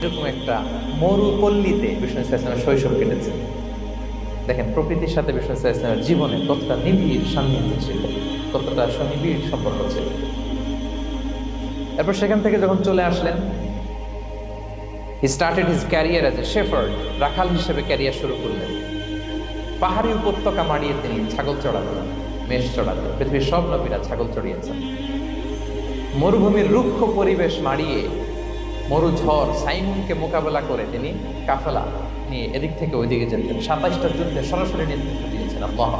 এরকম একটা মরুপল্লীতে বিষ্ণু ইসলামের শৈশব কেটেছে। দেখেন, প্রকৃতির সাথে বিষ্ণু ইসলামের জীবনে কতটা নিবিড় সান্নিধ্য ছিল, কতটা সুনিবিড় সম্পর্ক ছিল। সেখান থেকে যখন চলে আসলেন he started his career a shepherd রাখাল হিসেবে ক্যারিয়ার শুরু করলেন। পাহাড়ি উপত্যকা মাড়িয়ে তিনি ছাগল চড়াতেন মেষ চড়াতেন পৃথিবীর সব নবীরা ছাগল চড়িয়েছেন। মরুভূমির রুক্ষ পরিবেশ মাড়িয়ে মরু ঝড় সাইমুনকে মোকাবেলা করে তিনি কাফেলা নিয়ে এদিক থেকে ওইদিকে যেতেন। সাতাইশটা যুদ্ধে সরাসরি নেতৃত্ব দিয়েছেন আল্লাহ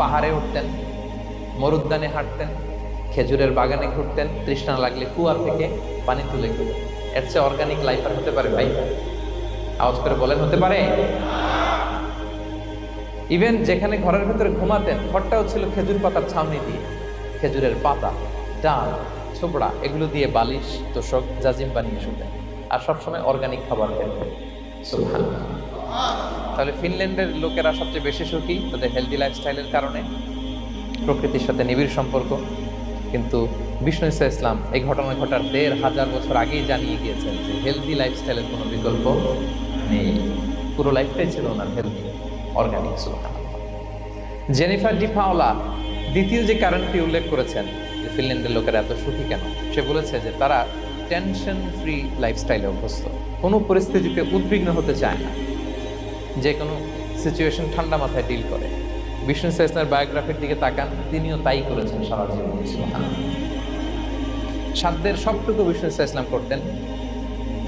পাহাড়ে উঠতেন, মরুদ্যানে হাঁটতেন, খেজুরের বাগানে ঘুরতেন, তৃষ্ণা লাগলে কুয়ার থেকে পানি তুলে খেতেন। এর চেয়ে অর্গানিক লাইফ আর হতে পারে ভাই। আওয়াজ করে বলেন, হতে পারে? ইভেন যেখানে ঘরের ভেতরে ঘুমাতেন, ঘরটাও ছিল খেজুর পাতার ছাউনি দিয়ে। খেজুরের পাতা, ডাল ছোবড়া, এগুলো দিয়ে বালিশ, তোষক, জাজিম বানিয়ে শুতেন আর সবসময় অর্গানিক খাবার খেতেন তাহলে ফিনল্যান্ডের লোকেরা সবচেয়ে বেশি সুখী তাদের হেলদি লাইফস্টাইলের কারণে। প্রকৃতির সাথে নিবিড় সম্পর্ক। কিন্তু বিষ্ণু ইসা ইসলাম এই ঘটনা ঘটার দেড় হাজার বছর আগেই জানিয়ে গিয়েছেন যে হেলদি লাইফস্টাইলের কোনো বিকল্প নেই। পুরো লাইফটাই ছিল ওনার হেলদি অর্গানিক জেনিফার ডিফাওলা দ্বিতীয় যে কারণটি উল্লেখ করেছেন ফিনল্যান্ডের লোকেরা এত সুখী কেন? সে বলেছে যে তারা টেনশন ফ্রি লাইফস্টাইলে অভ্যস্ত। কোনো পরিস্থিতিতে উদ্বিগ্ন হতে চায় না। যে কোনো সিচুয়েশন ঠান্ডা মাথায় ডিল করে। বিষ্ণু ইসলামের বায়োগ্রাফির দিকে তাকান, তিনিও তাই করেছেন সারা জীবন সাধ্যের সবটুকু বিষ্ণু ইসলাম করতেন।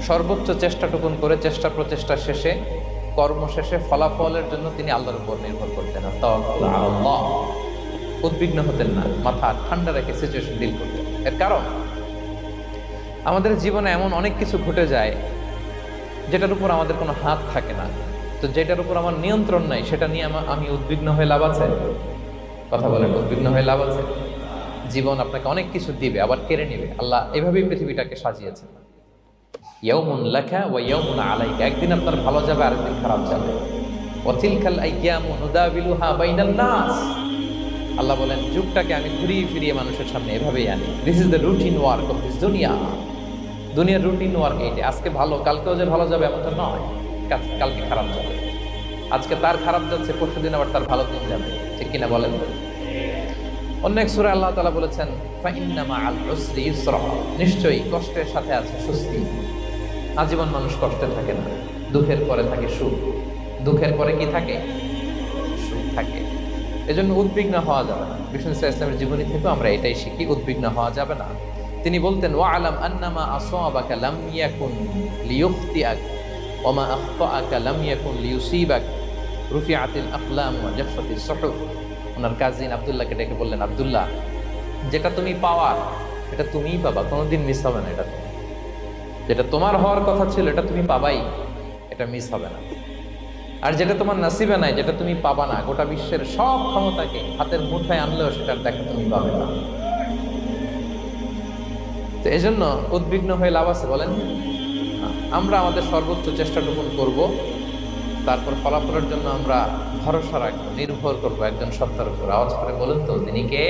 সর্বোচ্চ চেষ্টাটুকুন করে চেষ্টা প্রচেষ্টা শেষে কর্ম শেষে ফলাফলের জন্য তিনি আল্লাহর উপর নির্ভর করতেন। আল্লাহ। উদ্বিগ্ন হতেন না, মাথা ঠান্ডা রেখে সিচুয়েশন ডিল করতেন। এর কারণ? আমাদের জীবনে এমন অনেক কিছু ঘটে যায়, যেটার উপর আমাদের কোনো হাত থাকে না। তো যেটার উপর আমার নিয়ন্ত্রণ নাই, সেটা নিয়ে আমা- আমি উদ্বিগ্ন হয়ে লাভ আছে? কথা বলেন, উদ্বিগ্ন হয়ে লাভ আছে? জীবন আপনাকে অনেক কিছু দিবে, আবার কেড়ে নেবে। আল্লাহ এভাবেই পৃথিবীটাকে সাজিয়েছেন। ইয়াউমুন লাকা ওয়া ইয়াউমুন আলাইকা। একদিন আপনার ভালো যাবে, আরেকদিন খারাপ যাবে। ওয়া তিলকাল আইয়ামু নুদাবিলুহা বাইনান নাস। আল্লাহ বলেন, যুগটাকে আমি ঘুরিয়ে ফিরিয়ে মানুষের সামনে এভাবেই আনি। This is the routine work of this দুনিয়া দুনিয়ার রুটিন ওয়ার্ক এইটা। আজকে ভালো, কালকেও যে ভালো যাবে এমনটা নয়। কালকে খারাপ যাবে। আজকে তার খারাপ যাচ্ছে, পরশু দিন আবার তার ভালো দিন যাবে। ঠিক কিনা বলেন? অন্য এক সুরে আল্লাহ তালা বলেছেন, ফাইন্নামা আল ইউসরা। নিশ্চয়ই কষ্টের সাথে আছে স্বস্তি। আজীবন মানুষ কষ্টে থাকে না। দুঃখের পরে থাকে সুখ। দুঃখের পরে কি থাকে? এজন্য উদ্বিগ্ন হওয়া যাবে না। বিষ্ণু ইসলাম ইসলামের জীবনী থেকেও আমরা এটাই শিখি, উদ্বিগ্ন হওয়া যাবে না। তিনি বলতেন ওয়া আলাম আন্নামা আসওয়াবাকা লাম ইয়াকুন লিয়ুখতিআক ওয়া মা আখতাআকা লাম ইয়াকুন লিয়ুসিবাক, রুফিআতিল আকলাম ওয়া সুহুফ। ওনার কাজিন আব্দুল্লাহকে ডেকে বললেন, আব্দুল্লাহ, যেটা তুমি পাওয়ার এটা তুমিই পাবা, কোনোদিন মিস হবে না এটা। যেটা তোমার হওয়ার কথা ছিল, এটা তুমি পাবাই, এটা মিস হবে না। আর যেটা তোমার নাসিবে নাই, যেটা তুমি পাবা না, গোটা বিশ্বের সব ক্ষমতাকে হাতের মুঠায় আনলেও সেটার দেখা তুমি পাবে না। তো এই জন্য উদ্বিগ্ন হয়ে লাভ আছে, বলেন। আমরা আমাদের সর্বোচ্চ চেষ্টাটুকুন করব, তারপর ফলাফলের জন্য আমরা ভরসা রাখব, নির্ভর করব একজন সত্তার উপর। আওয়াজ করে বলেন তো, তিনি কে?